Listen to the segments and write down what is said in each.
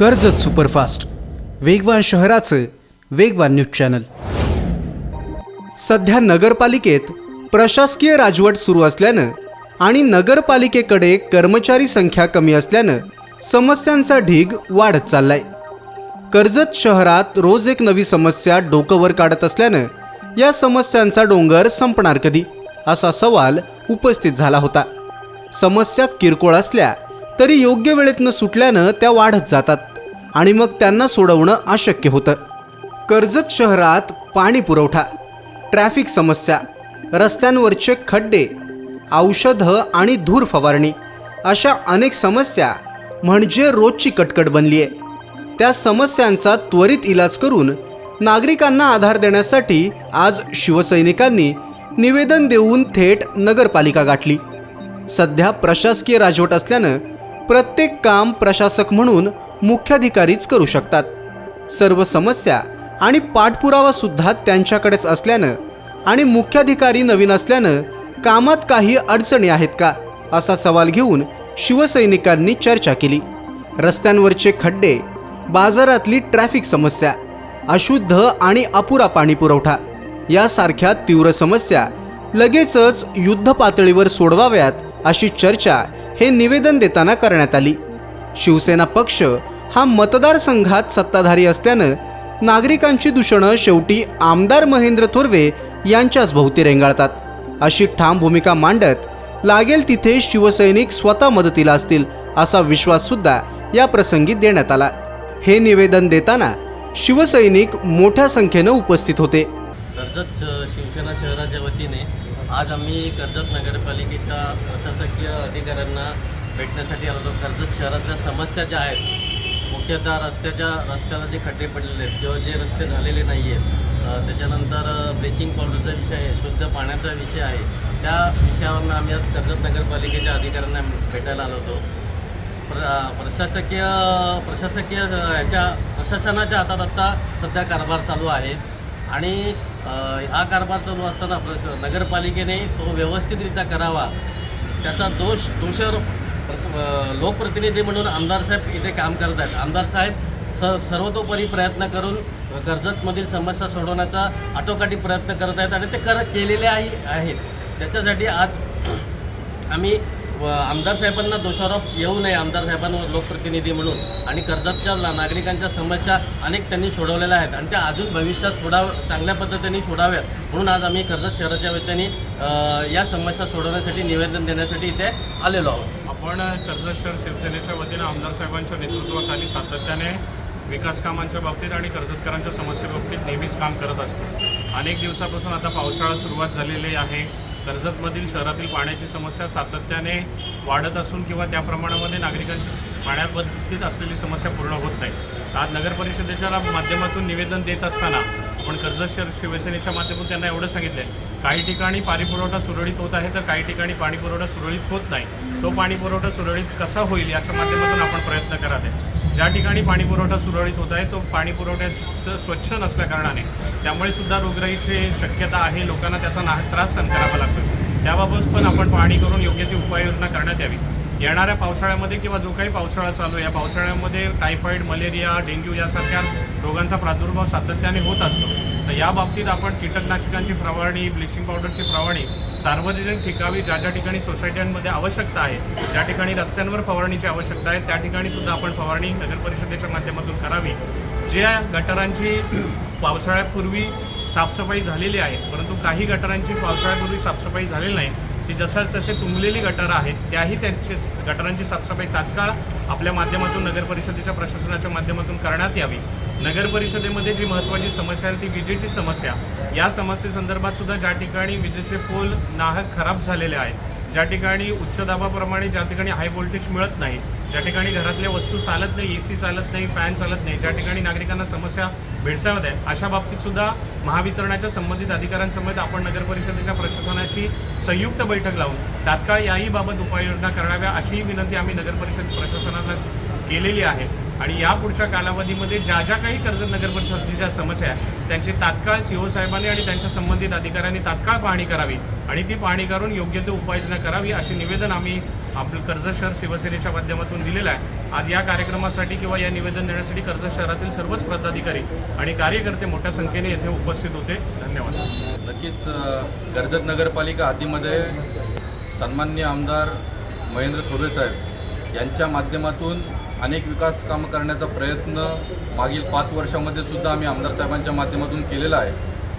Karjat superfast. वेगवान शहराचं वेगवान न्यूज चॅनल. सध्या नगरपालिकेत प्रशासकीय राजवट सुरू असल्यानं आणि नगरपालिकेकडे कर्मचारी संख्या कमी असल्यानं समस्यांचा ढीग वाढत चाललाय. कर्जत शहरात रोज एक नवी समस्या डोकंवर काढत असल्यानं या समस्यांचा डोंगर संपणार कधी? असा सवाल उपस्थित झाला होता. समस्या किरकोळ असल्या तरी योग्य वेळेत न सुटल्यानं त्या वाढत जातात. आणि मग त्यांना सोडवणं अशक्य होतं. कर्जत शहरात पाणी पुरवठा ट्रॅफिक समस्या रस्त्यांवरचे खड्डे औषधं आणि धूर फवारणी अशा अनेक समस्या म्हणजे रोजची कटकट बनली आहे त्या समस्यांचा त्वरित इलाज करून नागरिकांना आधार देण्यासाठी आज शिवसैनिकांनी निवेदन देऊन थेट नगरपालिका गाठली. सध्या प्रशासकीय राजवट असल्यानं प्रत्येक काम प्रशासक म्हणून मुख्याधिकारीच करू शकतात. सर्व समस्या आणि पाठपुरावा सुद्धा त्यांच्याकडेच असल्यानं आणि मुख्याधिकारी नवीन असल्यानं कामात काही अडचणी आहेत का असा सवाल घेऊन शिवसैनिकांनी चर्चा केली. रस्त्यांवरचे खड्डे बाजारातली ट्रॅफिक समस्या अशुद्ध आणि अपुरा पाणी पुरवठा यासारख्या तीव्र समस्या लगेचच युद्ध पातळीवर सोडवाव्यात अशी चर्चा हे निवेदन देताना करण्यात आली. शिवसेना पक्ष हा मतदारसंघात सत्ताधारी असल्यानं नागरिकांची दूषणं शेवटी आमदार महेंद्र थोरवे यांच्याच भोवती रेंगाळतात. अशी ठाम भूमिका मांडत लागेल तिथे शिवसैनिक स्वतः मदतीला असतील असा विश्वास सुद्धा या प्रसंगी देण्यात आला. हे निवेदन देताना शिवसैनिक मोठ्या संख्येनं उपस्थित होते. कर्जत शिवसेना शहराच्या वतीने आज आम्ही कर्जत नगरपालिकेच्या प्रशासकीय अधिकाऱ्यांना भेटण्यासाठी आलो कर्जत शहरातल्या समस्या ज्या आहेत मुख्यतः रस्त्याच्या रस्त्याला जे खड्डे पडलेले आहेत किंवा जे रस्ते झालेले नाही आहेत त्याच्यानंतर ब्लिचिंग पावडरचा विषय आहे शुद्ध पाण्याचा विषय आहे त्या विषयावरनं आम्ही आज कर्जत नगरपालिकेच्या अधिकाऱ्यांना भेटायला आलो होतो. प्र प्रशासकीय प्रशासकीय ह्याच्या प्रशासनाच्या हातात आत्ता सध्या कारभार चालू आहे. आणि हा कारभार चालू असताना प्रश नगरपालिकेने तो व्यवस्थितरित्या करावा त्याचा दोष दोषारोप लोकप्रतिनिधी म्हणून आमदार साहेब इथे काम करत आहेत आमदार साहेब स सर्वतोपरी प्रयत्न करून कर्जतमधील समस्या सोडवण्याचा आटोकाटी प्रयत्न करत आहेत आणि ते कर केलेले आहेत. त्याच्यासाठी आज आम्ही आमदार साहेबांना दोषारोप येऊ नये आमदार साहेबांवर लोकप्रतिनिधी म्हणून. आणि कर्जतच्या नागरिकांच्या समस्या अनेक त्यांनी सोडवलेल्या आहेत आणि त्या अजून भविष्यात सोडाव चांगल्या पद्धतीने सोडाव्यात. म्हणून आज आम्ही कर्जत शहराच्या वतीने या समस्या सोडवण्यासाठी निवेदन देण्यासाठी इथे आलेलो आहोत. आपण कर्जत शहर शिवसेनेच्या वतीनं आमदार साहेबांच्या नेतृत्वाखाली सातत्याने विकास कामांच्या बाबतीत आणि कर्जतकरांच्या समस्येबाबतीत नेहमीच काम करत असतो. अनेक दिवसापासून आता पावसाळा सुरुवात झालेली आहे. कर्जतमधील शहरातील पाण्याची समस्या सातत्याने वाढत असून किंवा त्या प्रमाणामध्ये नागरिकांची पाण्याबाबतीत असलेली समस्या पूर्ण होत नाही. आज नगर परिषदेच्या माध्यमातून निवेदन देत असताना आपण कर्जत शहर शिवसेनेच्या माध्यमातून त्यांना एवढं सांगितलं काही ठिकाणी पाणी पुरवठा सुरळीत होत आहे तर काही ठिकाणी पाणी पुरवठा सुरळीत होत नाही. तो पाणी पुरवठा सुरळीत कसा होईल याच्या माध्यमातून आपण प्रयत्न करत आहे. ज्या ठिकाणी पाणी पुरवठा सुरळीत होत आहे तो पाणी पुरवठ्याचं स्वच्छ नसल्याकारणाने त्यामुळे सुद्धा रोगराईची शक्यता आहे लोकांना त्याचा ना त्रास सहन करावा लागतो. त्याबाबत पण आपण पाणी करून योग्य ती उपाययोजना करण्यात यावी. येणाऱ्या पावसाळ्यामध्ये किंवा जो काही पावसाळा चालू आहे या पावसाळ्यामध्ये टायफॉईड मलेरिया डेंग्यू यासारख्या रोगांचा प्रादुर्भाव सातत्याने होत असतो. तर या बाबतीत आपण कीटकनाशकांची फवारणी ब्लिचिंग पावडरची फवारणी सार्वजनिक ठिकाणी ज्या ज्या ठिकाणी सोसायट्यांमध्ये आवश्यकता आहे ज्या ठिकाणी रस्त्यांवर फवारणीची आवश्यकता आहे त्या ठिकाणी सुद्धा आपण फवारणी नगर परिषदेच्या माध्यमातून करावी. ज्या गटारांची पावसाळ्यापूर्वी साफसफाई झालेली आहे परंतु काही गटारांची पावसाळ्यापूर्वी साफसफाई झालेली नाही ती जसाच तसे तुंबलेली गटारं आहेत त्याही त्यांची गटारांची साफसफाई तात्काळ आपल्या माध्यमातून नगर परिषदेच्या प्रशासनाच्या माध्यमातून करण्यात यावी. नगर परिषदेमध्ये जी महत्त्वाची समस्या आहे ती विजेची समस्या. या समस्येसंदर्भात सुद्धा ज्या ठिकाणी विजेचे पोल नाहक खराब झालेले आहेत ज्या ठिकाणी उच्च दाबाप्रमाणे ज्या ठिकाणी हाय व्होल्टेज मिळत नाही ज्या ठिकाणी घरातल्या वस्तू चालत नाही ए सी चालत नाही फॅन चालत नाही ज्या ठिकाणी नागरिकांना समस्या भेडसावत आहे अशा बाबतीत सुद्धा महावितरणाच्या संबंधित अधिकाऱ्यांसमेत आपण नगर परिषदेच्या प्रशासनाची संयुक्त बैठक लावून तात्काळ याही बाबत उपाययोजना कराव्या अशीही विनंती आम्ही नगर परिषद प्रशासनाला केलेली आहे. आणि या पुढच्या कालावधीमध्ये ज्या ज्या काही कर्जत नगर परिषदेच्या समस्या आहेत त्यांची तात्काळ सी साहेबांनी आणि त्यांच्या संबंधित अधिकाऱ्यांनी तात्काळ पाहणी करावी आणि ती पाहणी करून योग्य ते उपाययोजना करावी असे निवेदन आम्ही आपलं कर्जत शहर शिवसेनेच्या माध्यमातून दिलेलं आहे. आज या कार्यक्रमासाठी किंवा या निवेदन देण्यासाठी कर्जत शहरातील सर्वच पदाधिकारी आणि कार्यकर्ते मोठ्या संख्येने येथे उपस्थित होते. धन्यवाद. नक्कीच कर्जत नगरपालिका हातीमध्ये सन्मान्य आमदार महेंद्र थोरेसाहेब यांच्या माध्यमातून अनेक विकास कामं करण्याचा प्रयत्न मागील पाच वर्षामध्ये सुद्धा आम्ही आमदार साहेबांच्या माध्यमातून केलेला आहे.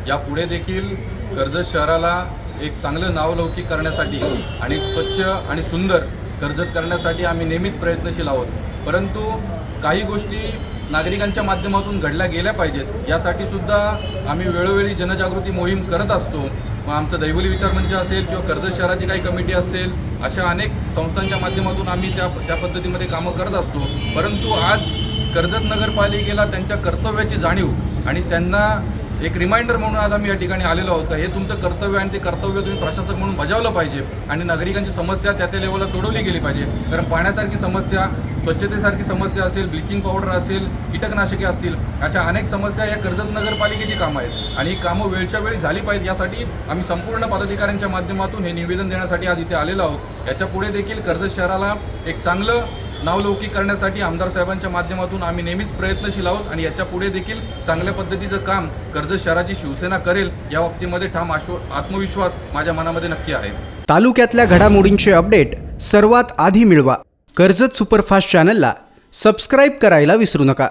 यापुढे देखील कर्जत शहराला एक चांगलं नावलौकिक करण्यासाठी आणि स्वच्छ आणि सुंदर कर्जत करण्यासाठी आम्ही नेहमीच प्रयत्नशील आहोत. परंतु काही गोष्टी नागरिकांच्या माध्यमातून घडल्या गेल्या पाहिजेत. यासाठी सुद्धा आम्ही वेळोवेळी जनजागृती मोहीम करत असतो. मग आमचं दैवली विचार मंच असेल किंवा कर्जत शहराची काही कमिटी असेल अशा अनेक संस्थांच्या माध्यमातून आम्ही त्या त्या पद्धतीमध्ये कामं करत असतो. परंतु आज कर्जत नगरपालिकेला त्यांच्या कर्तव्याची जाणीव आणि त्यांना एक रिमाइंडर म्हणून आज आम्ही या ठिकाणी आलेलो आहोत. का हे तुमचं कर्तव्य आणि ते कर्तव्य तुम्ही प्रशासक म्हणून बजावलं पाहिजे आणि नागरिकांची समस्या त्या त्या लेवलला सोडवली गेली पाहिजे. कारण पाण्यासारखी समस्या स्वच्छतेसारखी समस्या असेल ब्लिचिंग पावडर असेल कीटकनाशके असतील अशा अनेक समस्या या कर्जत नगरपालिकेची कामं आहेत. आणि ही कामं वेळच्या वेळी झाली पाहिजेत. यासाठी आम्ही संपूर्ण पदाधिकाऱ्यांच्या माध्यमातून हे निवेदन देण्यासाठी आज इथे आलेलो आहोत. याच्यापुढे देखील कर्जत शहराला एक चांगलं नावलौकिक करण्यासाठी आमदार साहेबांच्या माध्यमातून आम्ही नेहमीच प्रयत्नशील आहोत आणि याच्यापुढे देखील चांगल्या पद्धतीचं काम कर्जत शहराची शिवसेना करेल या बाबतीमध्ये ठाम आश्व आत्मविश्वास माझ्या मनामध्ये नक्की आहे. तालुक्यातल्या घडामोडींचे अपडेट सर्वात आधी मिळवा. कर्जत सुपरफास्ट चॅनलला सबस्क्राईब करायला विसरू नका.